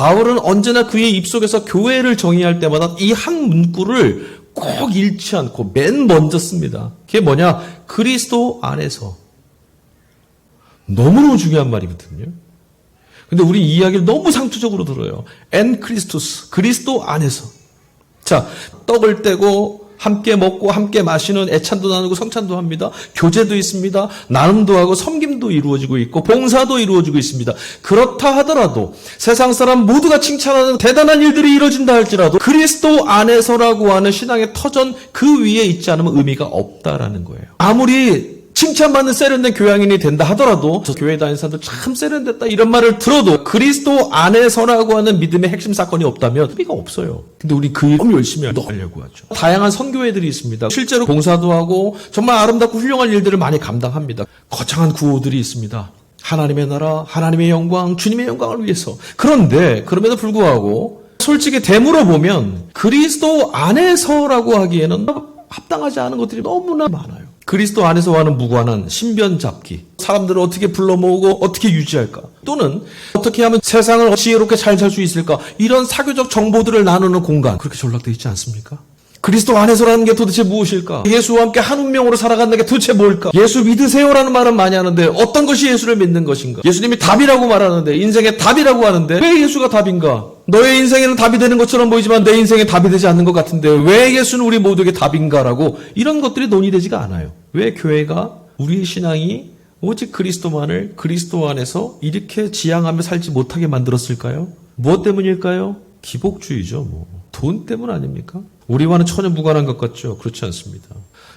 바울은 언제나 그의 입속에서 교회를 정의할 때마다 이 한 문구를 꼭 잃지 않고 맨 먼저 씁니다. 그게 뭐냐? 그리스도 안에서. 너무너무 중요한 말이거든요. 근데 우리 이 이야기를 너무 상투적으로 들어요. 엔 크리스토스. 그리스도 안에서. 자, 떡을 떼고 함께 먹고 함께 마시는 애찬도 나누고 성찬도 합니다. 교제도 있습니다. 나눔도 하고 섬김도 이루어지고 있고 봉사도 이루어지고 있습니다. 그렇다 하더라도 세상 사람 모두가 칭찬하는 대단한 일들이 이루어진다 할지라도 그리스도 안에서라고 하는 신앙의 터전 그 위에 있지 않으면 의미가 없다라는 거예요. 아무리 칭찬받는 세련된 교양인이 된다 하더라도 저 교회 다니는 사람들 참 세련됐다 이런 말을 들어도 그리스도 안에서라고 하는 믿음의 핵심 사건이 없다면 의미가 없어요. 근데 우리 그일 너무 열심히 하려고 하죠. 다양한 선교회들이 있습니다. 실제로 봉사도 하고 정말 아름답고 훌륭한 일들을 많이 감당합니다. 거창한 구호들이 있습니다. 하나님의 나라, 하나님의 영광, 주님의 영광을 위해서. 그런데 그럼에도 불구하고 솔직히 되물어 보면 그리스도 안에서라고 하기에는 합당하지 않은 것들이 너무나 많아요. 그리스도 안에서 하는 무관한 신변 잡기. 사람들을 어떻게 불러 모으고 어떻게 유지할까? 또는 어떻게 하면 세상을 지혜롭게 잘 살 수 있을까? 이런 사교적 정보들을 나누는 공간. 그렇게 전락되어 있지 않습니까? 그리스도 안에서라는 게 도대체 무엇일까? 예수와 함께 한 운명으로 살아가는 게 도대체 뭘까? 예수 믿으세요라는 말은 많이 하는데 어떤 것이 예수를 믿는 것인가? 예수님이 답이라고 말하는데 인생의 답이라고 하는데 왜 예수가 답인가? 너의 인생에는 답이 되는 것처럼 보이지만 내 인생에 답이 되지 않는 것 같은데 왜 예수는 우리 모두에게 답인가라고 이런 것들이 논의되지가 않아요. 왜 교회가 우리의 신앙이 오직 그리스도만을 그리스도 안에서 이렇게 지향하며 살지 못하게 만들었을까요? 무엇 때문일까요? 기복주의죠, 뭐. 돈 때문 아닙니까? 우리와는 전혀 무관한 것 같죠? 그렇지 않습니다.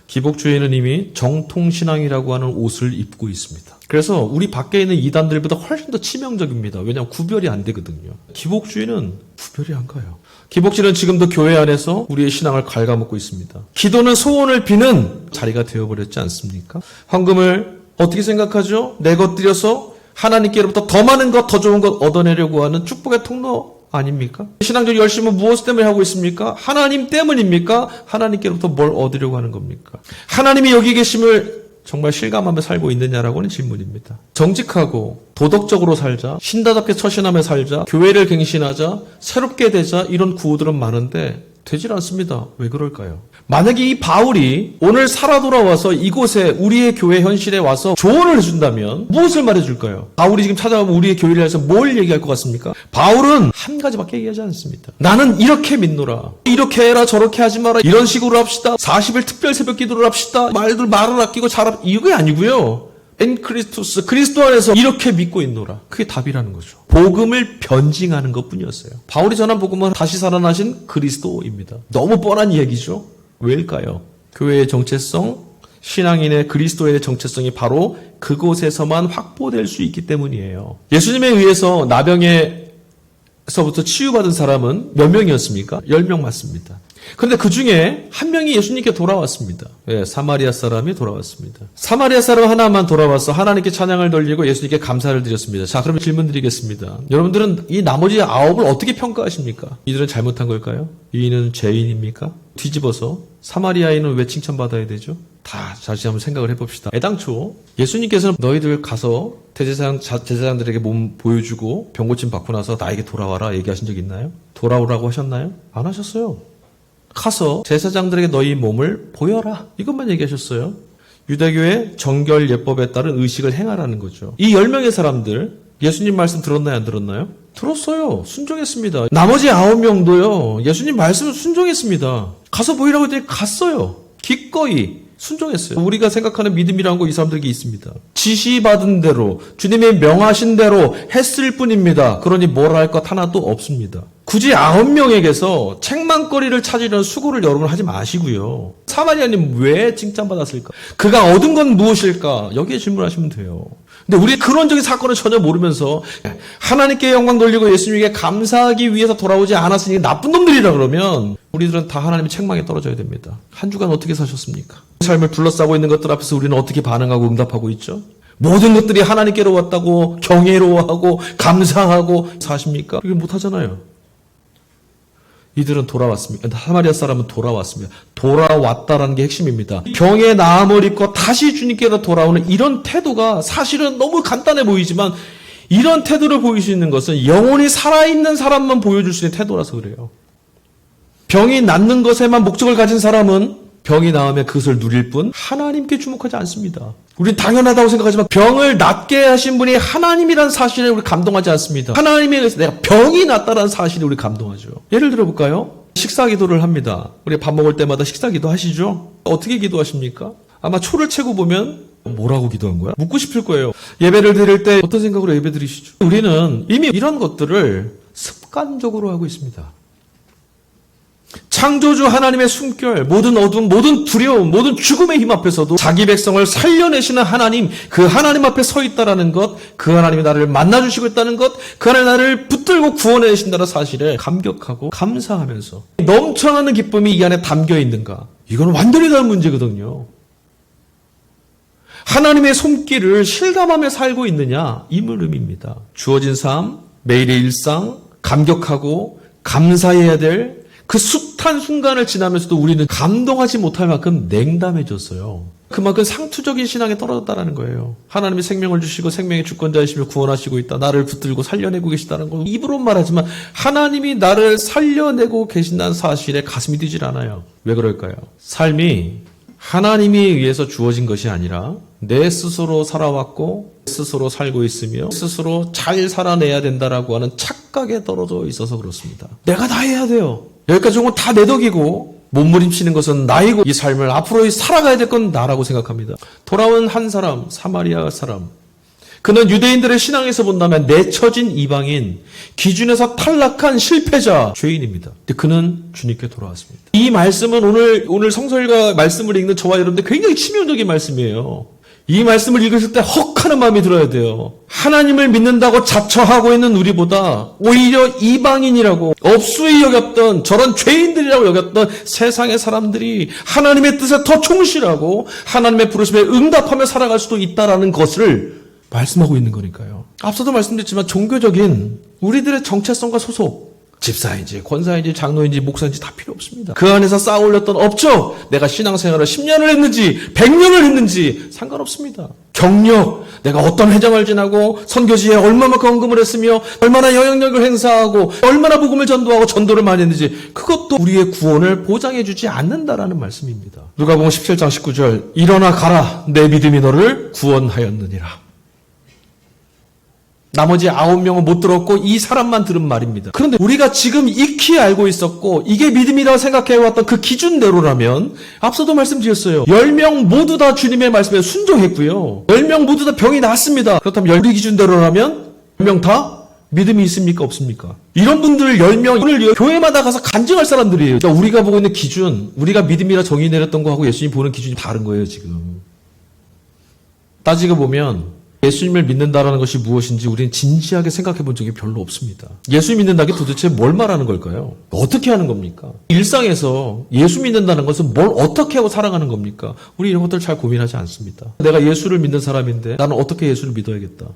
기복주의는 이미 정통신앙이라고 하는 옷을 입고 있습니다. 그래서 우리 밖에 있는 이단들보다 훨씬 더 치명적입니다. 왜냐하면 구별이 안 되거든요. 기복주의는 구별이 안 가요. 기복주의는 지금도 교회 안에서 우리의 신앙을 갉아먹고 있습니다. 기도는 소원을 비는 자리가 되어버렸지 않습니까? 황금을 어떻게 생각하죠? 내 것 들여서 하나님께로부터 더 많은 것, 더 좋은 것 얻어내려고 하는 축복의 통로 아닙니까? 신앙적 열심은 무엇 때문에 하고 있습니까? 하나님 때문입니까? 하나님께로부터 뭘 얻으려고 하는 겁니까? 하나님이 여기 계심을 정말 실감하며 살고 있느냐라고는 질문입니다. 정직하고 도덕적으로 살자, 신다답게 처신하며 살자, 교회를 갱신하자, 새롭게 되자 이런 구호들은 많은데 되질 않습니다. 왜 그럴까요? 만약에 이 바울이 오늘 살아 돌아와서 이곳에 우리의 교회 현실에 와서 조언을 해준다면 무엇을 말해줄까요? 바울이 지금 찾아오면 우리의 교회를 해서 뭘 얘기할 것 같습니까? 바울은 한 가지밖에 얘기하지 않습니다. 나는 이렇게 믿노라. 이렇게 해라 저렇게 하지 마라. 이런 식으로 합시다. 40일 특별 새벽 기도를 합시다. 말들 말을 아끼고 잘합 이게 아니고요. 엔 크리스토스 그리스도 안에서 이렇게 믿고 있노라. 그게 답이라는 거죠. 복음을 변증하는 것뿐이었어요. 바울이 전한 복음은 다시 살아나신 그리스도입니다. 너무 뻔한 얘기죠. 왜일까요? 교회의 정체성, 신앙인의 그리스도의 정체성이 바로 그곳에서만 확보될 수 있기 때문이에요. 예수님에 의해서 나병 에서부터 치유받은 사람은 몇 명이었습니까? 10명 맞습니다. 그런데 그 중에 한 명이 예수님께 돌아왔습니다. 예, 사마리아 사람이 돌아왔습니다. 사마리아 사람 하나만 돌아와서 하나님께 찬양을 돌리고 예수님께 감사를 드렸습니다. 자, 그럼 질문 드리겠습니다. 여러분들은 이 나머지 아홉을 어떻게 평가하십니까? 이들은 잘못한 걸까요? 이는 죄인입니까? 뒤집어서 사마리아인은 왜 칭찬받아야 되죠? 다 다시 한번 생각을 해봅시다. 애당초 예수님께서는 너희들 가서 대제사장 자- 제사장들에게 몸 보여주고 병 고침 받고 나서 나에게 돌아와라 얘기하신 적 있나요? 돌아오라고 하셨나요? 안 하셨어요. 가서 제사장들에게 너희 몸을 보여라. 이것만 얘기하셨어요. 유대교의 정결 예법에 따른 의식을 행하라는 거죠. 이 10명의 사람들 예수님 말씀 들었나요? 안 들었나요? 들었어요. 순종했습니다. 나머지 9명도요. 예수님 말씀을 순종했습니다. 가서 보이라고 했더니 갔어요. 기꺼이 순종했어요. 우리가 생각하는 믿음이라는 거 이 사람들에게 있습니다. 지시받은 대로 주님의 명하신 대로 했을 뿐입니다. 그러니 뭘할것 하나도 없습니다. 굳이 아홉 명에게서 책망거리를 찾으려는 수고를 여러분 하지 마시고요. 사마리아님 왜 칭찬받았을까? 그가 얻은 건 무엇일까? 여기에 질문하시면 돼요. 근데 우리 그런적인 사건을 전혀 모르면서 하나님께 영광 돌리고 예수님에게 감사하기 위해서 돌아오지 않았으니 나쁜 놈들이라 그러면 우리들은 다 하나님의 책망에 떨어져야 됩니다. 한 주간 어떻게 사셨습니까? 삶을 둘러싸고 있는 것들 앞에서 우리는 어떻게 반응하고 응답하고 있죠? 모든 것들이 하나님께로 왔다고 경외로워하고 감사하고 사십니까? 이걸 못하잖아요. 이들은 돌아왔습니다. 하마리아 사람은 돌아왔습니다. 돌아왔다라는 게 핵심입니다. 병에 나음을 입고 다시 주님께로 돌아오는 이런 태도가 사실은 너무 간단해 보이지만 이런 태도를 보이시는 것은 영혼이 살아있는 사람만 보여줄 수 있는 태도라서 그래요. 병이 낫는 것에만 목적을 가진 사람은 병이 나으면 그것을 누릴 뿐 하나님께 주목하지 않습니다. 우리 당연하다고 생각하지만 병을 낫게 하신 분이 하나님이라는 사실에 우리 감동하지 않습니다. 하나님에 의해서 내가 병이 낫다라는 사실에 우리 감동하죠. 예를 들어 볼까요? 식사 기도를 합니다. 우리 밥 먹을 때마다 식사 기도 하시죠? 어떻게 기도하십니까? 아마 초를 채고 보면 뭐라고 기도한 거야? 묻고 싶을 거예요. 예배를 드릴 때 어떤 생각으로 예배 드리시죠? 우리는 이미 이런 것들을 습관적으로 하고 있습니다. 창조주 하나님의 숨결, 모든 어둠, 모든 두려움, 모든 죽음의 힘 앞에서도 자기 백성을 살려내시는 하나님, 그 하나님 앞에 서 있다라는 것, 그 하나님이 나를 만나주시고 있다는 것, 그 하나님 나를 붙들고 구원해내신다는 사실에 감격하고 감사하면서 넘쳐나는 기쁨이 이 안에 담겨 있는가? 이건 완전히 다른 문제거든요. 하나님의 손길을 실감하며 살고 있느냐? 이 물음입니다. 주어진 삶, 매일의 일상, 감격하고 감사해야 될 그 숱한 순간을 지나면서도 우리는 감동하지 못할 만큼 냉담해졌어요. 그만큼 상투적인 신앙에 떨어졌다는 거예요. 하나님이 생명을 주시고 생명의 주권자이시며 구원하시고 있다. 나를 붙들고 살려내고 계시다는 거 입으로 말하지만 하나님이 나를 살려내고 계신다는 사실에 가슴이 뛰질 않아요. 왜 그럴까요? 삶이 하나님에 의해서 주어진 것이 아니라 내 스스로 살아왔고 스스로 살고 있으며 스스로 잘 살아내야 된다라고 하는 착각에 떨어져 있어서 그렇습니다. 내가 다 해야 돼요. 여기까지 온 건 다 내 덕이고 몸부림치는 것은 나이고 이 삶을 앞으로 살아가야 될 건 나라고 생각합니다. 돌아온 한 사람 사마리아 사람 그는 유대인들의 신앙에서 본다면 내처진 이방인, 기준에서 탈락한 실패자, 죄인입니다. 근데 그는 주님께 돌아왔습니다. 이 말씀은 오늘, 오늘 성서일과 말씀을 읽는 저와 여러분들 굉장히 치명적인 말씀이에요. 이 말씀을 읽으실 때 헉 하는 마음이 들어야 돼요. 하나님을 믿는다고 자처하고 있는 우리보다 오히려 이방인이라고 업수히 여겼던 저런 죄인들이라고 여겼던 세상의 사람들이 하나님의 뜻에 더 충실하고 하나님의 부르심에 응답하며 살아갈 수도 있다라는 것을 말씀하고 있는 거니까요. 앞서도 말씀드렸지만 종교적인 우리들의 정체성과 소속, 집사인지, 권사인지, 장로인지, 목사인지 다 필요 없습니다. 그 안에서 쌓아 올렸던 업적, 내가 신앙생활을 10년을 했는지, 100년을 했는지 상관없습니다. 경력, 내가 어떤 회장을 지나고 선교지에 얼마만큼 언금을 했으며 얼마나 영향력을 행사하고 얼마나 복음을 전도하고 전도를 많이 했는지 그것도 우리의 구원을 보장해 주지 않는다라는 말씀입니다. 누가복음 17장 19절 일어나 가라 내 믿음이 너를 구원하였느니라. 나머지 아홉 명은 못 들었고 이 사람만 들은 말입니다. 그런데 우리가 지금 익히 알고 있었고 이게 믿음이라고 생각해왔던 그 기준대로라면 앞서도 말씀드렸어요. 열 명 모두 다 주님의 말씀에 순종했고요. 열 명 모두 다 병이 났습니다. 그렇다면 우리 기준대로라면 열 명 다 믿음이 있습니까 없습니까? 이런 분들 10명 오늘 교회마다 가서 간증할 사람들이에요. 그러니까 우리가 보고 있는 기준, 우리가 믿음이라 정의 내렸던 거하고 예수님 보는 기준이 다른 거예요, 지금. 따지고 보면 예수님을 믿는다라는 것이 무엇인지 우리는 진지하게 생각해 본 적이 별로 없습니다. 예수 믿는다는 게 도대체 뭘 말하는 걸까요? 어떻게 하는 겁니까? 일상에서 예수 믿는다는 것은 뭘 어떻게 하고 살아가는 겁니까? 우리 이런 것들 잘 고민하지 않습니다. 내가 예수를 믿는 사람인데 나는 어떻게 예수를 믿어야겠다.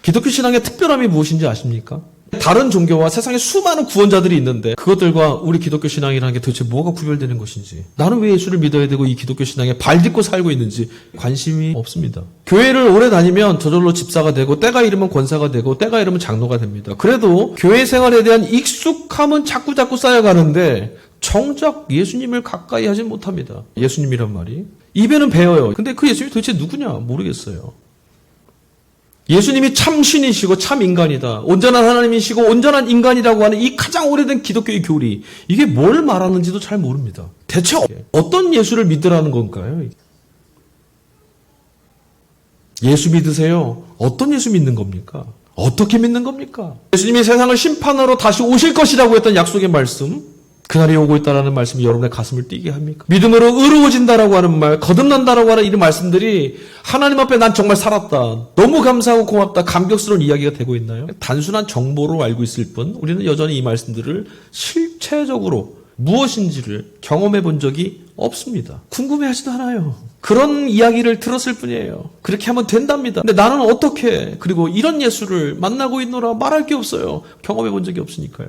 기독교 신앙의 특별함이 무엇인지 아십니까? 다른 종교와 세상에 수많은 구원자들이 있는데 그것들과 우리 기독교 신앙이라는 게 도대체 뭐가 구별되는 것인지 나는 왜 예수를 믿어야 되고 이 기독교 신앙에 발 딛고 살고 있는지 관심이 없습니다. 교회를 오래 다니면 저절로 집사가 되고 때가 이르면 권사가 되고 때가 이르면 장로가 됩니다. 그래도 교회 생활에 대한 익숙함은 자꾸 자꾸 쌓여가는데 정작 예수님을 가까이 하진 못합니다. 예수님이란 말이 입에는 배워요. 근데 그 예수님이 도대체 누구냐 모르겠어요. 예수님이 참 신이시고 참 인간이다. 온전한 하나님이시고 온전한 인간이라고 하는 이 가장 오래된 기독교의 교리. 이게 뭘 말하는지도 잘 모릅니다. 대체 어떤 예수를 믿으라는 건가요? 예수 믿으세요? 어떤 예수 믿는 겁니까? 어떻게 믿는 겁니까? 예수님이 세상을 심판하러 다시 오실 것이라고 했던 약속의 말씀. 그날이 오고 있다라는 말씀이 여러분의 가슴을 뛰게 합니까? 믿음으로 의로워진다라고 하는 말, 거듭난다라고 하는 이런 말씀들이 하나님 앞에 난 정말 살았다. 너무 감사하고 고맙다. 감격스러운 이야기가 되고 있나요? 단순한 정보로 알고 있을 뿐 우리는 여전히 이 말씀들을 실체적으로 무엇인지를 경험해 본 적이 없습니다. 궁금해 하지도 않아요. 그런 이야기를 들었을 뿐이에요. 그렇게 하면 된답니다. 근데 나는 어떻게, 그리고 이런 예수를 만나고 있노라 말할 게 없어요. 경험해 본 적이 없으니까요.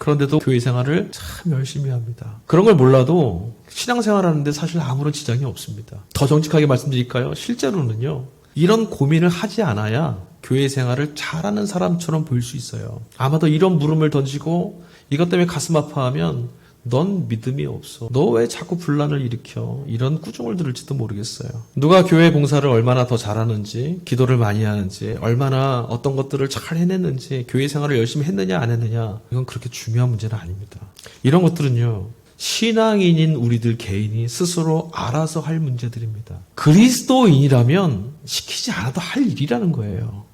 그런데도 교회 생활을 참 열심히 합니다. 그런 걸 몰라도 신앙생활 하는데 사실 아무런 지장이 없습니다. 더 정직하게 말씀드릴까요? 실제로는요. 이런 고민을 하지 않아야 교회 생활을 잘하는 사람처럼 보일 수 있어요. 아마도 이런 물음을 던지고 이것 때문에 가슴 아파하면 넌 믿음이 없어. 너 왜 자꾸 분란을 일으켜? 이런 꾸중을 들을지도 모르겠어요. 누가 교회 봉사를 얼마나 더 잘하는지, 기도를 많이 하는지, 얼마나 어떤 것들을 잘 해냈는지, 교회 생활을 열심히 했느냐 안 했느냐, 이건 그렇게 중요한 문제는 아닙니다. 이런 것들은요, 신앙인인 우리들 개인이 스스로 알아서 할 문제들입니다. 그리스도인이라면 시키지 않아도 할 일이라는 거예요.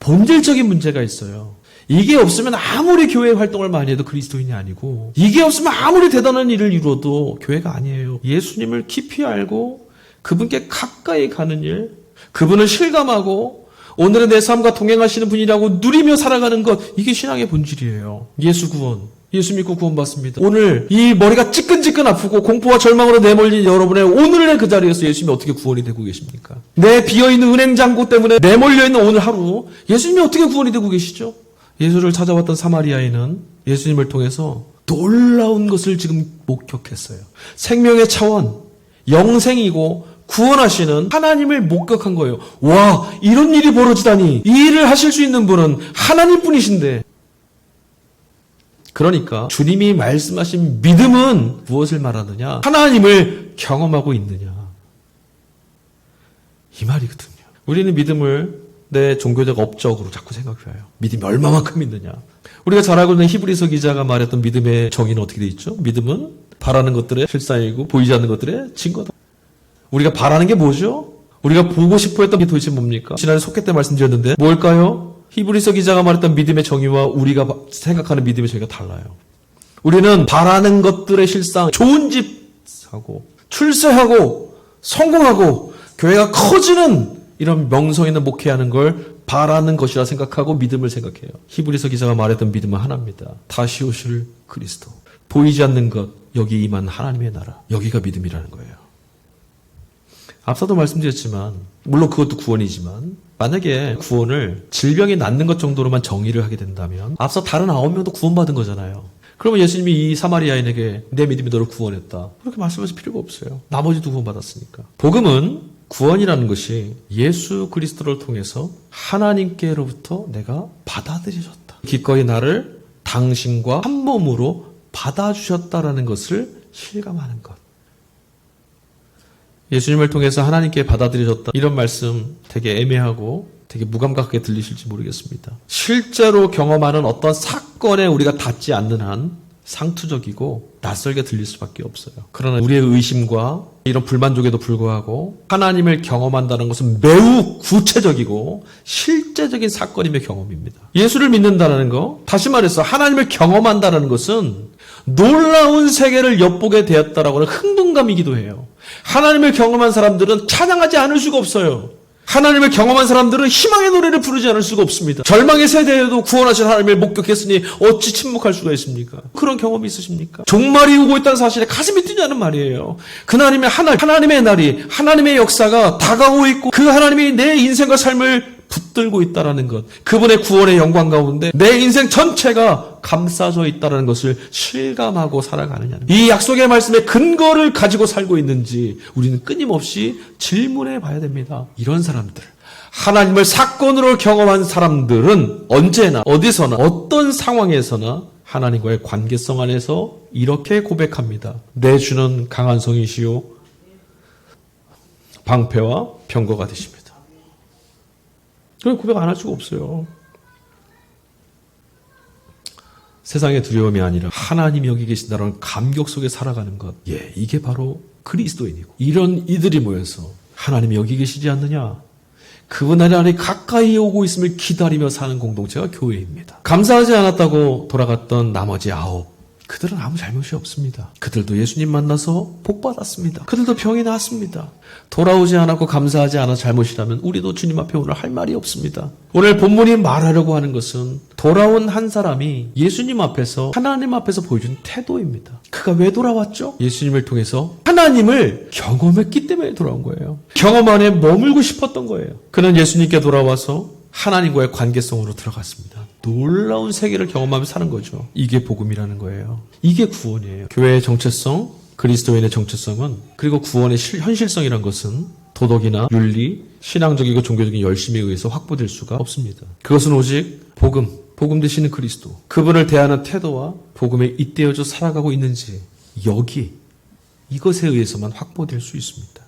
본질적인 문제가 있어요. 이게 없으면 아무리 교회 활동을 많이 해도 그리스도인이 아니고, 이게 없으면 아무리 대단한 일을 이루어도 교회가 아니에요. 예수님을 깊이 알고, 그분께 가까이 가는 일, 그분을 실감하고, 오늘의 내 삶과 동행하시는 분이라고 누리며 살아가는 것, 이게 신앙의 본질이에요. 예수 구원. 예수 믿고 구원받습니다. 오늘 이 머리가 찌끈찌끈 아프고 공포와 절망으로 내몰린 여러분의 오늘의 그 자리에서 예수님이 어떻게 구원이 되고 계십니까? 내 비어있는 은행 잔고 때문에 내몰려있는 오늘 하루 예수님이 어떻게 구원이 되고 계시죠? 예수를 찾아왔던 사마리아인은 예수님을 통해서 놀라운 것을 지금 목격했어요. 생명의 차원, 영생이고 구원하시는 하나님을 목격한 거예요. 와, 이런 일이 벌어지다니. 이 일을 하실 수 있는 분은 하나님 뿐이신데. 그러니까 주님이 말씀하신 믿음은 무엇을 말하느냐? 하나님을 경험하고 있느냐? 이 말이거든요. 우리는 믿음을 내 종교적 업적으로 자꾸 생각해요. 믿음이 얼마만큼 있느냐? 우리가 잘 알고 있는 히브리서 기자가 말했던 믿음의 정의는 어떻게 돼 있죠? 믿음은 바라는 것들의 실상이고 보이지 않는 것들의 증거다. 우리가 바라는 게 뭐죠? 우리가 보고 싶어 했던 게 도대체 뭡니까? 지난해 속회 때 말씀드렸는데 뭘까요? 히브리서 기자가 말했던 믿음의 정의와 우리가 생각하는 믿음의 정의가 달라요. 우리는 바라는 것들의 실상, 좋은 집 사고, 출세하고, 성공하고, 교회가 커지는 이런 명성 있는 목회하는 걸 바라는 것이라 생각하고 믿음을 생각해요. 히브리서 기자가 말했던 믿음은 하나입니다. 다시 오실 그리스도. 보이지 않는 것, 여기 임한 하나님의 나라. 여기가 믿음이라는 거예요. 앞서도 말씀드렸지만, 물론 그것도 구원이지만, 만약에 구원을 질병이 낫는 것 정도로만 정의를 하게 된다면, 앞서 다른 아홉 명도 구원받은 거잖아요. 그러면 예수님이 이 사마리아인에게 내 믿음이 너를 구원했다. 그렇게 말씀하실 필요가 없어요. 나머지도 구원받았으니까. 복음은 구원이라는 것이 예수 그리스도를 통해서 하나님께로부터 내가 받아들여졌다. 기꺼이 나를 당신과 한 몸으로 받아주셨다라는 것을 실감하는 것. 예수님을 통해서 하나님께 받아들여졌다. 이런 말씀 되게 애매하고 되게 무감각하게 들리실지 모르겠습니다. 실제로 경험하는 어떤 사건에 우리가 닿지 않는 한 상투적이고 낯설게 들릴 수밖에 없어요. 그러나 우리의 의심과 이런 불만족에도 불구하고 하나님을 경험한다는 것은 매우 구체적이고 실제적인 사건임의 경험입니다. 예수를 믿는다는 거, 다시 말해서 하나님을 경험한다는 것은 놀라운 세계를 엿보게 되었다라고 하는 흥분감이기도 해요. 하나님을 경험한 사람들은 찬양하지 않을 수가 없어요. 하나님을 경험한 사람들은 희망의 노래를 부르지 않을 수가 없습니다. 절망의 세대에도 구원하신 하나님을 목격했으니 어찌 침묵할 수가 있습니까? 그런 경험이 있으십니까? 종말이 오고 있다는 사실에 가슴이 뛰냐는 말이에요. 그날이면 하나, 하나님의 날이, 하나님의 역사가 다가오고 있고 그 하나님이 내 인생과 삶을 붙들고 있다라는 것. 그분의 구원의 영광 가운데 내 인생 전체가 감싸져 있다라는 것을 실감하고 살아가느냐는. 이 약속의 말씀의 근거를 가지고 살고 있는지 우리는 끊임없이 질문해 봐야 됩니다. 이런 사람들. 하나님을 사건으로 경험한 사람들은 언제나 어디서나 어떤 상황에서나 하나님과의 관계성 안에서 이렇게 고백합니다. 내 주는 강한 성이시요 방패와 병거가 되십니다. 그런 고백 안 할 수가 없어요. 세상의 두려움이 아니라 하나님이 여기 계신다는 감격 속에 살아가는 것. 예, 이게 바로 그리스도인이고. 이런 이들이 모여서 하나님이 여기 계시지 않느냐? 그분 안에 가까이 오고 있음을 기다리며 사는 공동체가 교회입니다. 감사하지 않았다고 돌아갔던 나머지 아홉. 그들은 아무 잘못이 없습니다. 그들도 예수님 만나서 복 받았습니다. 그들도 병이 나았습니다. 돌아오지 않았고 감사하지 않아 잘못이라면 우리도 주님 앞에 오늘 할 말이 없습니다. 오늘 본문이 말하려고 하는 것은 돌아온 한 사람이 예수님 앞에서 하나님 앞에서 보여준 태도입니다. 그가 왜 돌아왔죠? 예수님을 통해서 하나님을 경험했기 때문에 돌아온 거예요. 경험 안에 머물고 싶었던 거예요. 그는 예수님께 돌아와서 하나님과의 관계성으로 들어갔습니다. 놀라운 세계를 경험하며 사는 거죠. 이게 복음이라는 거예요. 이게 구원이에요. 교회의 정체성, 그리스도인의 정체성은 그리고 구원의 실, 현실성이란 것은 도덕이나 윤리, 신앙적이고 종교적인 열심에 의해서 확보될 수가 없습니다. 그것은 오직 복음, 복음 되시는 그리스도, 그분을 대하는 태도와 복음에 잇대어져 살아가고 있는지 여기 이것에 의해서만 확보될 수 있습니다.